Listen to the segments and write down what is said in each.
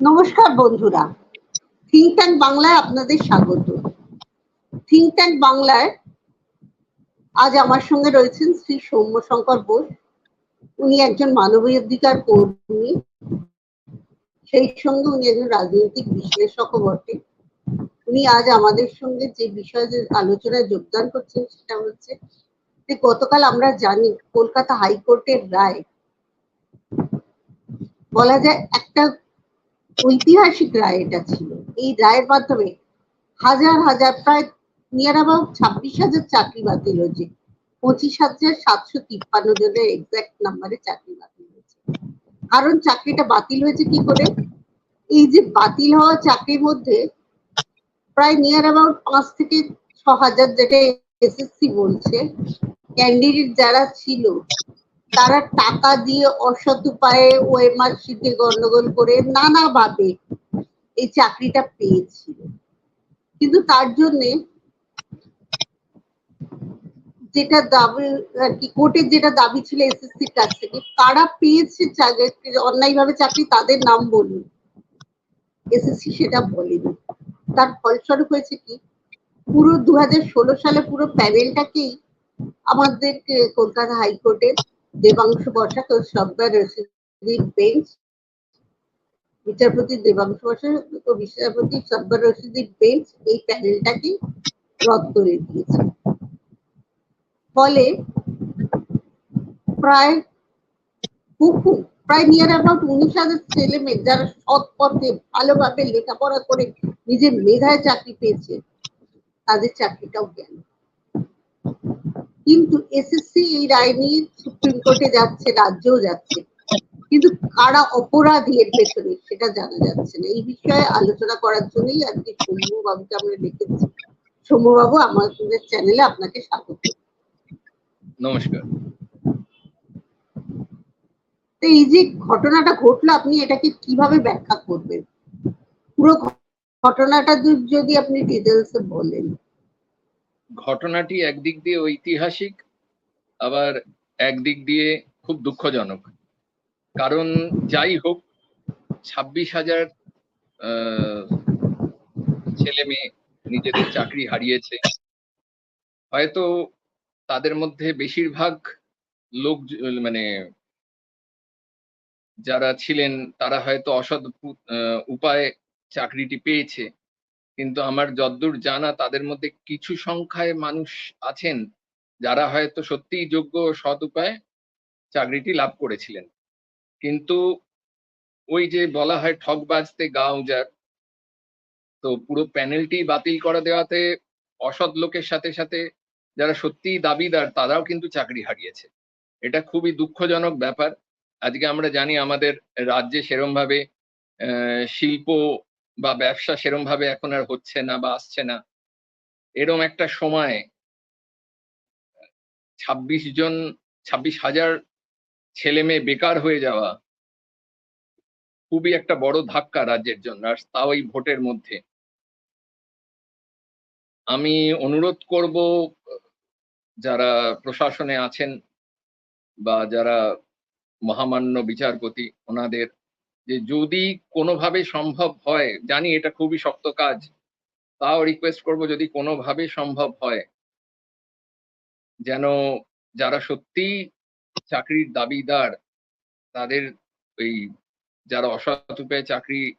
নমস্কার বন্ধুরা। Think tank বাংলায় আপনাদের স্বাগত। থিঙ্ক ট্যাঙ্ক বাংলায় আজ আমার সঙ্গে রয়েছেন শ্রী সৌম্য শঙ্কর বোস। উনি একজন মানবাধিকার কর্মী। সেই সঙ্গে উনি একজন রাজনৈতিক বিশ্লেষকও বটে। উনি আজ আমাদের সঙ্গে যে বিষয়ে আলোচনায় যোগদান করছেন সেটা হচ্ছে যে গতকাল আমরা জানি কলকাতা হাইকোর্টের রায় বলা যায় একটা ঐতিহাসিক রায় এটা ছিল। এই রায়ের মাধ্যমে হাজার হাজার, প্রায় নিয়ার অ্যাবাউট ছাব্বিশ হাজার চাকরি বাতিল হয়েছে। পঁচিশ হাজার সাতশো তিপ্পান্ন জনের এক্সাক্ট নাম্বারে চাকরি বাতিল হয়েছে। কারণ চাকরিটা বাতিল হয়েছে কি করে? এই যে বাতিল হওয়া চাকরির মধ্যে প্রায় নিয়ার অ্যাবাউট পাঁচ থেকে ছ হাজার যেটা এসএসসি বলছে ক্যান্ডিডেট যারা ছিল তারা টাকা দিয়ে অসৎ উপায়ে ওএমআর শিটে গন্ডগোল করে নানাভাবে এই চাকরিটা পেয়েছিল। কিন্তু তার জন্যে যেটা দাবি আর কি, কোর্টের যেটা দাবি ছিল এসএসসির কাছ থেকে কারা পেয়েছে অন্যায়ভাবে চাকরি তাদের নাম বলুন। এসএসসি সেটা বলেনি। তার ফলস্বরূপ হয়েছে কি, পুরো দু হাজার ষোলো সালে পুরো প্যানেলটাকেই আমাদের কলকাতা হাইকোর্টের দেবাংশু বসাক ও সব্বার রশিদির বেঞ্চ বিচারপতি দেবাংশ বসাক ও বিচারপতি সব্বার রশিদির বেঞ্চ এই প্যানেলটাকে রদ করে দিয়েছে। ফলে প্রায় বহু, প্রায় নিয়ার অ্যাবাউট উনিশ হাজার ছেলে মেয়ে যারা সৎ পথে ভালোভাবে লেখাপড়া করে নিজের মেধায় চাকরি পেয়েছে, তাদের চাকরিটাও গেল। কিন্তু এসএসসি এই রায় নিয়ে সুপ্রিম কোর্টে যাচ্ছে রাজ্যও যাচ্ছে। কিন্তু কারা অপরাধী এর পেছনে সেটা জানা যাচ্ছে না। এই বিষয়ে আলোচনা করার জন্যই আজকে সৌম্য বাবুকে আমরা ডেকেছি। সৌম্যবাবু আমাদের চ্যানেলে আপনাকে স্বাগত। নমস্কার। তো এই যে ঘটনাটা ঘটলো আপনি এটাকে কীভাবে ব্যাখ্যা করবেন? পুরো ঘটনাটা যদি আপনি ডিটেলসে বলেন। ঘটনাটি একদিক দিয়ে ঐতিহাসিক, আবার একদিক দিয়ে খুব দুঃখজনক। কারণ যাই হোক, ছাব্বিশ হাজার ছেলে মেয়ে নিজেদের চাকরি হারিয়েছে। হয়তো তাদের মধ্যে বেশিরভাগ লোক মানে যারা ছিলেন, তারা হয়তো অসৎ উপায়ে চাকরিটি পেয়েছে। কিন্তু আমার যদ্দূর জানা তাদের মধ্যে কিছু সংখ্যায় মানুষ আছেন যারা হয়তো সত্যিই যোগ্য সৎ উপায়ে চাকরিটি লাভ করেছিলেন। কিন্তু ওই যে বলা হয় ঠক বাজতে গা উজার তো পুরো প্যানেলটি বাতিল করে দেওয়াতে অসৎ লোকের সাথে সাথে যারা সত্যিই দাবিদার তারাও কিন্তু চাকরি হারিয়েছে। এটা খুবই দুঃখজনক ব্যাপার। আজকে আমরা জানি আমাদের রাজ্যে সেরম ভাবে শিল্প বা ব্যবসা সেরম ভাবে এখন আর হচ্ছে না বা আসছে না। এরম একটা সময় ছাব্বিশ জন, ছাব্বিশ হাজার ছেলে মেয়ে বেকার হয়ে যাওয়া খুবই একটা বড় ধাক্কা রাজ্যের জন্য, আর তাও এই ভোটের মধ্যে। আমি অনুরোধ করব, যারা প্রশাসনে আছেন বা যারা মহামান্য বিচারপতি, ওনাদের যে যদি কোনোভাবে সম্ভব হয়, জানি এটা খুবই শক্ত কাজ, তাও রিকোয়েস্ট করব যদি কোনোভাবে সম্ভব হয়, যেন যারা সত্যি চাকরির দাবিদার, তাদের ওই যারা অসৎ উপায়ে চাকরি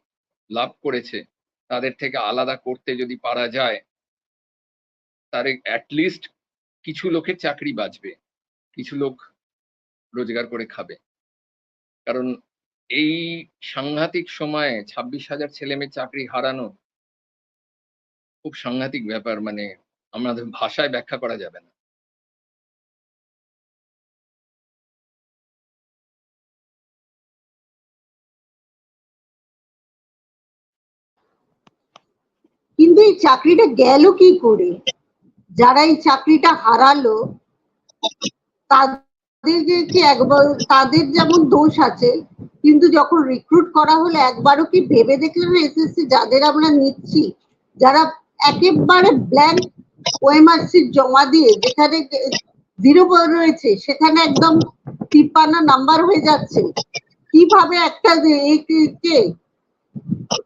লাভ করেছে, তাদের থেকে আলাদা করতে যদি পারা যায়, তারে অ্যাটলিস্ট কিছু লোকের চাকরি বাঁচবে, কিছু লোক রোজগার করে খাবে। কারণ এই সাংঘাতিক সময়ে ছাব্বিশ হাজার ছেলে মেয়ে চাকরি হারানো খুব সাংঘাতিক ব্যাপার মানে আমাদের ভাষায় ব্যাখ্যা করা যাবে না। কিন্তু এই চাকরিটা গেল কি করে? যারা এই চাকরিটা হারালো তাদেরকে একবার, তাদের যেমন দোষ আছে কিন্তু যখন রিক্রুট করা হলো একবারও কি ভেবে দেখলেন এসএসসি যাদের আমরা নিচ্ছি? যারা একেবারে ব্ল্যাঙ্ক সিট জমা দিয়ে যেখানে জিরো রয়েছে সেখানে একদম তিপ্পান্ন নাম্বার হয়ে যাচ্ছে। কীভাবে একটা কে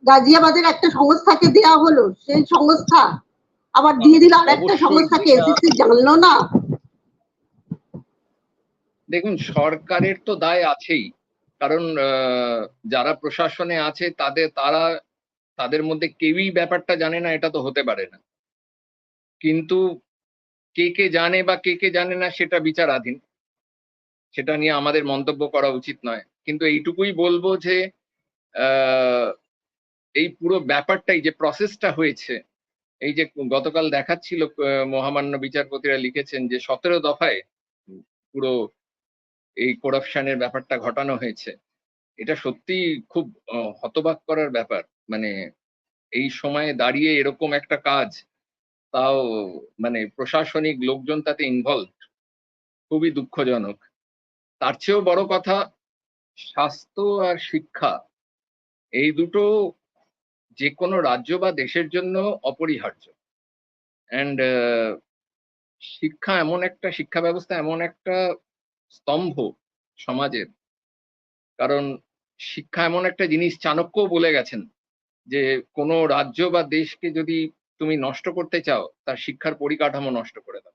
গাজিয়াবাদের একটা সংস্থাকে দেয়া হলো সেই সংস্থা। আবার দিয়ে দিল আর একটা সংস্থাকে এসএসসি জানলো না। দেখুন সরকারের তো দায় আছেই। কারণ যারা প্রশাসনে আছে তাদের, তারা, তাদের মধ্যে কেউই ব্যাপারটা জানে না, এটা তো হতে পারে না। কিন্তু কে কে জানে বা কে কে জানে না সেটা বিচারাধীন। সেটা নিয়ে আমাদের মন্তব্য করা উচিত নয়। কিন্তু এইটুকুই বলব যে এই পুরো ব্যাপারটাই যে প্রসেসটা হয়েছে, এই যে গতকাল দেখাচ্ছিল মহামান্য বিচারপতিরা লিখেছেন যে সতেরো দফায় পুরো এই করাপশনের ব্যাপারটা ঘটানো হয়েছে। এটা সত্যি খুব হতবাক করার ব্যাপার। মানে এই সময়ে দাঁড়িয়ে এরকম একটা কাজ, তাও মানে প্রশাসনিক লোকজন তাতে ইনভলভ খুবই দুঃখজনক। তার চেয়েও বড় কথা, স্বাস্থ্য আর শিক্ষা, এই দুটো যে কোনো রাজ্য বা দেশের জন্য অপরিহার্য। অ্যান্ড শিক্ষা এমন একটা, শিক্ষা ব্যবস্থা এমন একটা স্তম্ভ সমাজের। কারণ শিক্ষা এমন একটা জিনিস চাণক্য বলে গেছেন যে, কোনো রাজ্য বা দেশকে যদি তুমি নষ্ট করতে চাও, তার শিক্ষার পরিকাঠামো নষ্ট করে দাও।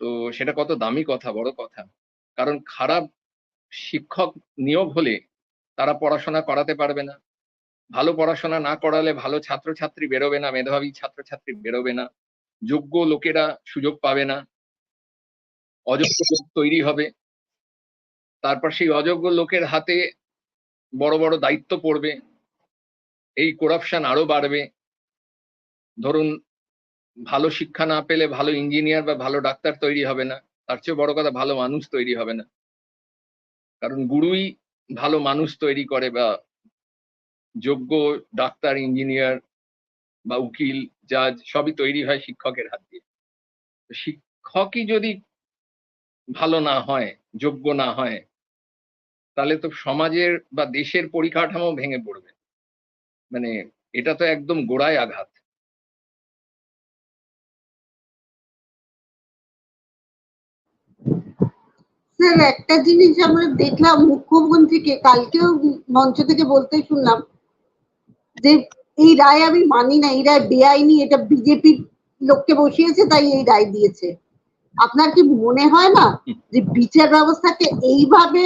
তো সেটা কত দামি কথা, বড় কথা। কারণ খারাপ শিক্ষক নিয়োগ হলে তারা পড়াশোনা করাতে পারবে না। ভালো পড়াশোনা না করালে ভালো ছাত্রছাত্রী বেরোবে না, মেধাবী ছাত্রছাত্রী বেরোবে না। যোগ্য লোকেরা সুযোগ পাবে না। অযোগ্য লোক তৈরি হবে। তারপর সেই অযোগ্য লোকের হাতে বড় বড় দায়িত্ব পড়বে। এই করাপশন আরও বাড়বে। ধরুন, ভালো শিক্ষা না পেলে ভালো ইঞ্জিনিয়ার বা ভালো ডাক্তার তৈরি হবে না। তার চেয়ে বড় কথা, ভালো মানুষ তৈরি হবে না। কারণ গুরুই ভালো মানুষ তৈরি করে বা যোগ্য ডাক্তার ইঞ্জিনিয়ার বা উকিল জাজ সবই তৈরি হয় শিক্ষকের হাত দিয়ে। শিক্ষকই যদি ভালো না হয়, যোগ্য না হয়, তাহলে তো সমাজের বা দেশের পরিকাঠামো ভেঙে পড়বে। মানে এটা তো একদম গোড়ায় আঘাত। স্যার, একটা জিনিস আমরা দেখলাম মুখ্যমন্ত্রীকে, কালকেও মঞ্চ থেকে বলতে শুনলাম যে এই রায় আমি মানি না, এই রায় বেআইনি, এটা বিজেপির লোককে বসিয়েছে, তাই এই রায় দিয়েছে। আপনার কি মনে হয় না যে বিচার ব্যবস্থাকে এইভাবে,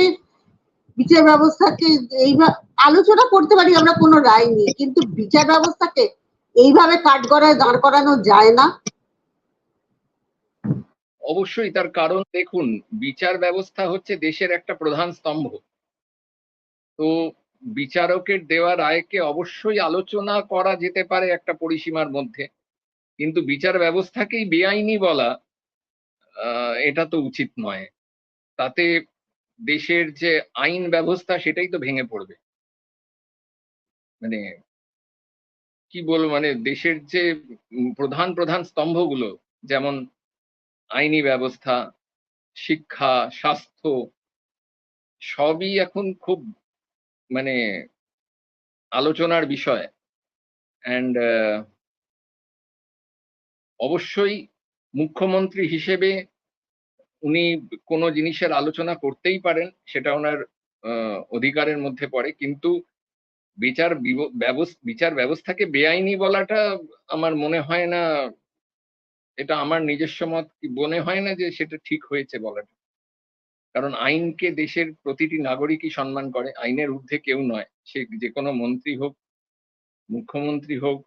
বিচার ব্যবস্থাকে এইভাবে আলোচনা করতে পারি আমরা কোনো রায় নিয়ে, কিন্তু বিচার ব্যবস্থাকে এইভাবে কাঠগড়ায় দাঁড় করানো যায় না? অবশ্যই তার কারণ দেখুন, বিচার ব্যবস্থা হচ্ছে দেশের একটা প্রধান স্তম্ভ। তো বিচারকের দেওয়া রায়কে অবশ্যই আলোচনা করা যেতে পারে একটা পরিসীমার মধ্যে, কিন্তু বিচার ব্যবস্থাকেই বেআইনি বলা এটা তো উচিত নয়। তাতে দেশের যে আইন ব্যবস্থা, সেটাই তো ভেঙে পড়বে। মানে কি বলব মানে দেশের যে প্রধান প্রধান স্তম্ভগুলো, যেমন আইনি ব্যবস্থা, শিক্ষা, স্বাস্থ্য, সবই এখন খুব মানে আলোচনার বিষয়। অ্যান্ড অবশ্যই মুখ্যমন্ত্রী হিসেবে উনি কোনো জিনিসের আলোচনা করতেই পারেন, সেটা ওনার অধিকারের মধ্যে পড়ে। কিন্তু বিচার বিচার ব্যবস্থাকে বেআইনি বলাটা আমার মনে হয় না, এটা আমার নিজস্ব মত মনে হয় না যে সেটা ঠিক হয়েছে বলাটা। কারণ আইনকে দেশের প্রতিটি নাগরিকই সম্মান করে, আইনের ঊর্ধ্বে কেউ নয়। সে যে কোনো মন্ত্রী হোক, মুখ্যমন্ত্রী হোক,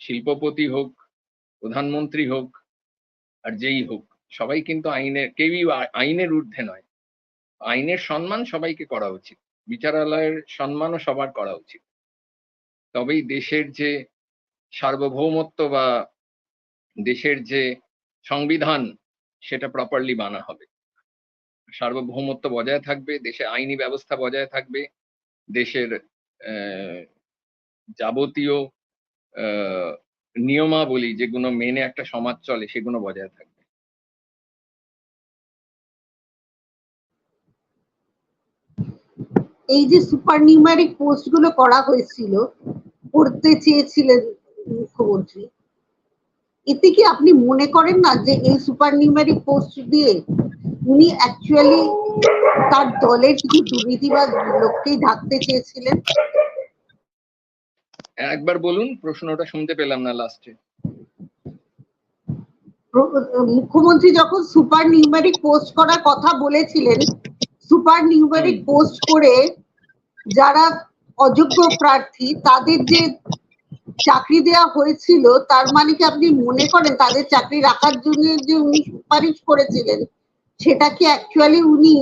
শিল্পপতি হোক, প্রধানমন্ত্রী হোক আর যেই হোক, সবাই কিন্তু আইনের কেউই আইনের ঊর্ধ্বে নয়। আইনের সম্মান সবাইকে করা উচিত। বিচারালয়ের সম্মানও সবার করা উচিত। তবেই দেশের যে সার্বভৌমত্ব বা দেশের যে সংবিধান, সেটা প্রপারলি মানা হবে। সার্বভৌমত্ব বজায় থাকবে, দেশে আইনি ব্যবস্থা বজায় থাকবে, দেশের যাবতীয় নিয়মাবলী যেগুলো মেনে একটা সমাজ চলে, সেগুলো বজায় থাকবে। এই যে সুপার নিউমারিক পোস্টগুলো করা হয়েছিল করতে চেয়েছিলেন মুখ্যমন্ত্রী, এতে কি আপনি মনে করেন না যে এই সুপার নিউমারিক পোস্ট দিয়ে উনি অ্যাকচুয়ালি তার দলের কিছু দুর্নীতিবাদ লোককেই ঢাকতে চেয়েছিলেন? একবার বলুন প্রশ্নটা শুনতে পেলাম না লাস্টে মুখ্যমন্ত্রী যখন সুপার নিউমেরিক পোস্ট করার কথা বলেছিলেন সুপার নিউমেরিক পোস্ট করে যারা অযোগ্য প্রার্থী তাদের যে চাকরি দেওয়া হয়েছিল তার মানে কি আপনি মনে করেন তাদের চাকরি রাখার জন্য যে উনি সুপারিশ করেছিলেন সেটা কি অ্যাকচুয়ালি উনি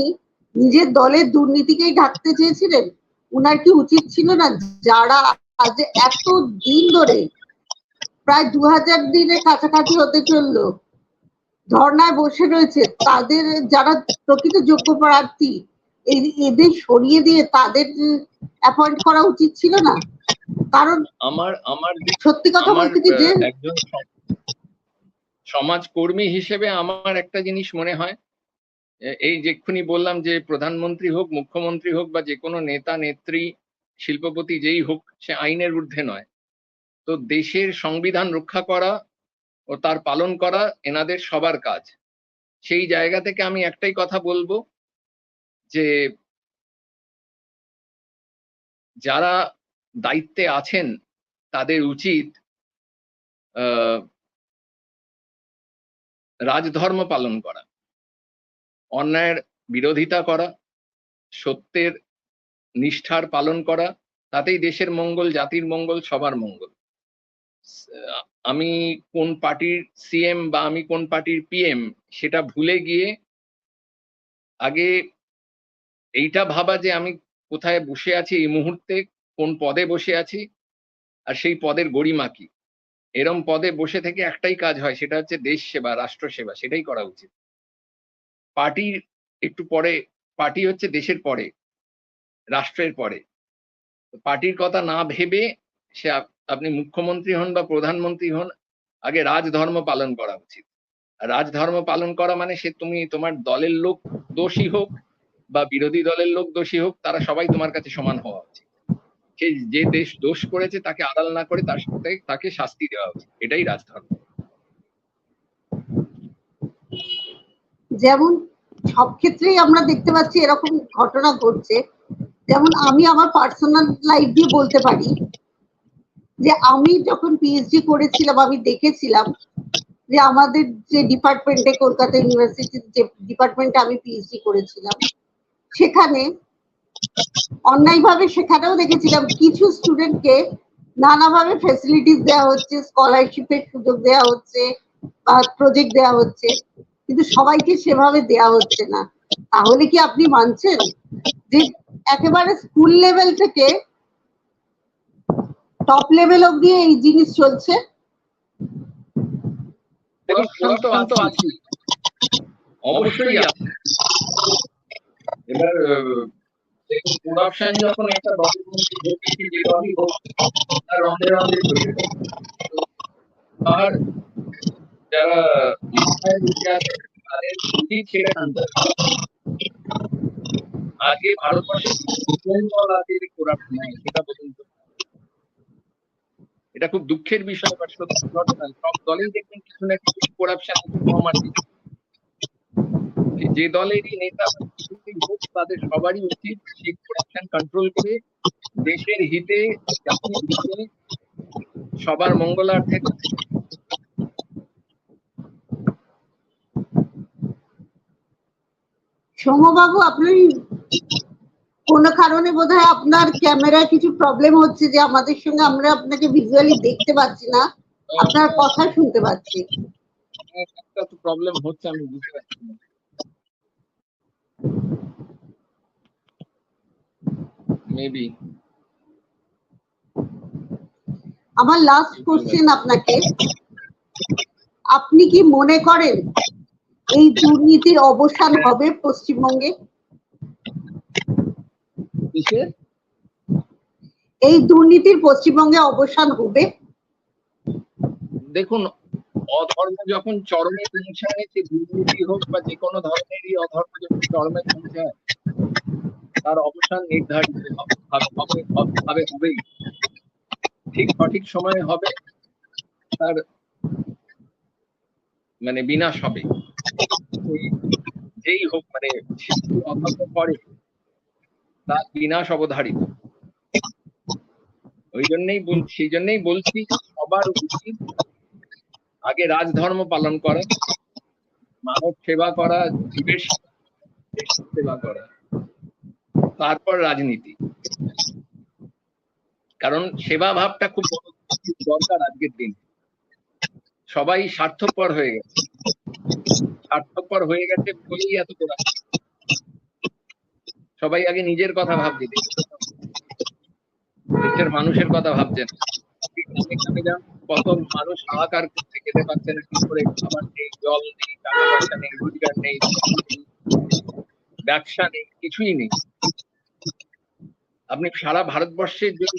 নিজের দলের দুর্নীতিকেই ঢাকতে চেয়েছিলেন? উনার কি উচিত ছিল না যারা আজ এত দিন ধরে প্রায় দু হাজার দিনের কাছাকাছি হতে চলল ধর্নায় বসে রয়েছে তাদের যারা প্রকৃত যোগ্য প্রার্থী এদের সরিয়ে দিয়ে তাদের অ্যাপয়েন্ট করা উচিত ছিল না? কারণ আমার আমার সত্যি কথা বলতে কি যে একজন সমাজকর্মী হিসেবে আমার একটা জিনিস মনে হয় এই যেক্ষুনি বললাম যে প্রধানমন্ত্রী হোক মুখ্যমন্ত্রী হোক বা যে কোনো নেতা নেত্রী শিল্পপতি যেই হোক, সে আইনের ঊর্ধ্বে নয়। তো দেশের সংবিধান রক্ষা করা ও তার পালন করা এনাদের সবার কাজ। সেই জায়গা থেকে আমি একটাই কথা বলব যে, যারা দায়িত্বে আছেন, তাদের উচিত রাজধর্ম পালন করা। অন্যায়ের বিরোধিতা করা, সত্যের নিষ্ঠার পালন করা, তাতেই দেশের মঙ্গল, জাতির মঙ্গল, সবার মঙ্গল। আমি কোন পার্টির সিএম বা আমি কোন পার্টির পিএম সেটা ভুলে গিয়ে আগে এইটা ভাবা যে আমি কোথায় বসে আছি, এই মুহূর্তে কোন পদে বসে আছি, আর সেই পদের গরিমা কি? এরম পদে বসে থেকে একটাই কাজ হয়, সেটা হচ্ছে দেশ সেবা রাষ্ট্র সেবা সেটাই করা উচিত। পার্টির একটু পরে, পার্টি হচ্ছে দেশের পরে। রাষ্ট্রের পরে। পার্টির কথা না ভেবে সে আপনি মুখ্যমন্ত্রী হন বা প্রধানমন্ত্রী হন, আগে রাজধর্ম পালন করা উচিত। রাজধর্ম পালন করা মানে সে তুমি তোমার দলের লোক দোষী হোক বা বিরোধী দলের লোক দোষী হোক, তারা সবাই তোমার কাছে সমান হওয়া উচিত। সে যে দেশ দোষ করেছে তাকে আড়াল না করে তার সাথে তাকে শাস্তি দেওয়া উচিত। এটাই রাজধর্ম। যেমন সব ক্ষেত্রেই আমরা দেখতে পাচ্ছি এরকম ঘটনা ঘটছে। যেমন আমি আমার পার্সোনাল লাইফ দিয়ে বলতে পারি, যে আমি যখন পিএইচডি করেছিলাম, আমি দেখেছিলাম যে আমাদের যে ডিপার্টমেন্টে কলকাতা ইউনিভার্সিটির যে ডিপার্টমেন্টে আমি পিএইচডি করেছিলাম, সেখানে অন্যায়ভাবে সেখানেও দেখেছিলাম কিছু স্টুডেন্টকে নানাভাবে ফেসিলিটিস দেওয়া হচ্ছে স্কলারশিপের সুযোগ দেওয়া হচ্ছে বা প্রজেক্ট দেওয়া হচ্ছে, কিন্তু সবাইকে সেভাবে দেওয়া হচ্ছে না। তাহলে কি আপনি মানছেন যে একেবারে স্কুল লেভেল থেকে টপ লেভেল অব্দি এই জিনিস চলছে? অবশ্যই এবার করাপশন যখন একটা আর যারা এটা খুব দুঃখের বিষয় বা ঘটনা সব দেখবেন কিছু না কিছু করাপশন কম আছে। যে দলেরই নেতা হোক তাদের সবারই উচিত সেই করাপশন কন্ট্রোল করে দেশের হিতে, জাতির হিতে সবার মঙ্গলার্থে সৌম্যবাবু আপনি কোনো কারণে বোধহয় আপনার ক্যামেরায় কিছু প্রবলেম হচ্ছে যে আমাদের সঙ্গে আমরা আপনাকে ভিজুয়ালি দেখতে পাচ্ছি না আপনার কথা শুনতে পাচ্ছি। একটা তো প্রবলেম হচ্ছে আমি বুঝতে পারছি। মেবি আমার লাস্ট কোশ্চেন আপনাকে। আপনি কি মনে করেন এই দুর্নীতির অবসান হবে পশ্চিমবঙ্গে? এই দুর্নীতির পশ্চিমবঙ্গে অবসান হবে? দেখুন অধর্ম যখন চরমে পৌঁছায় সে দুর্নীতি হোক বা যে কোনো ধরনেরই অধর্ম যখন চরমে পৌঁছায় তার অবসান নির্ধারিত হবে হবে হবে হবে হবেই। ঠিক সঠিক সময়ে হবে তার মানে বিনাশ হবে। যেই হোক মানে করে তার বিনাশ অবধারিত। ওই জন্যই সেই জন্যই বলছি, সবার উচিত আগে রাজধর্ম পালন করা, মানব সেবা করা, জীবের সেবা করা, তারপর রাজনীতি। কারণ সেবা ভাবটা খুব দরকার আজকের দিন। সবাই স্বার্থপর হয়ে গেছে। স্বার্থপর হয়ে গেছে বলেই এত করা সবাই আগে নিজের কথা ভাবছে। দেশের মানুষের কথা ভাবছেন কত মানুষ হাহাকার করতে খেতে পারছে না, কি করে খাবার নেই, জল নেই, টাকা পয়সা নেই, রোজগার নেই, ব্যবসা নেই, কিছুই নেই। আপনি সারা ভারতবর্ষে যদি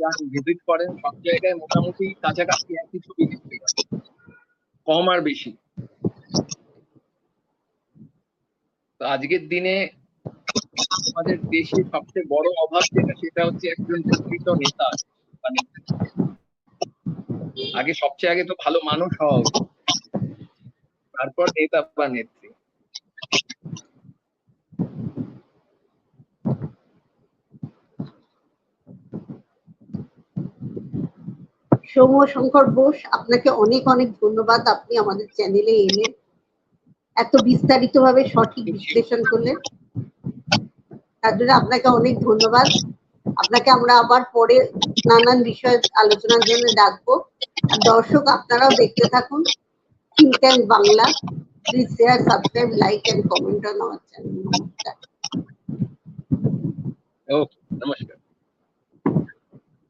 যান ভিজিট করেন, সব জায়গায় মোটামুটি কাছাকাছি একই ছবি দেখতে কম আর বেশি। আজকের দিনে আমাদের দেশে সবচেয়ে বড় অভাব যেটা, সেটা হচ্ছে একজন প্রকৃত নেতা নেত্রী। আগে সবচেয়ে আগে তো ভালো মানুষ হওয়া উচিত। তারপর নেতা বা নেত্রী সৌম্য শঙ্কর বোস, আপনাকে অনেক অনেক ধন্যবাদ আপনি আমাদের চ্যানেলে এলেন এত বিস্তারিত ভাবে সঠিক বিশ্লেষণ করলেন। তার জন্য আপনাকে অনেক ধন্যবাদ। আপনাকে আমরা আবার পরে নানান বিষয়ে আলোচনার জন্য ডাকবো। দর্শক, আপনারাও দেখতে থাকুন think tank Bangla please share subscribe like and comment on our channel নমস্কার নমস্কার।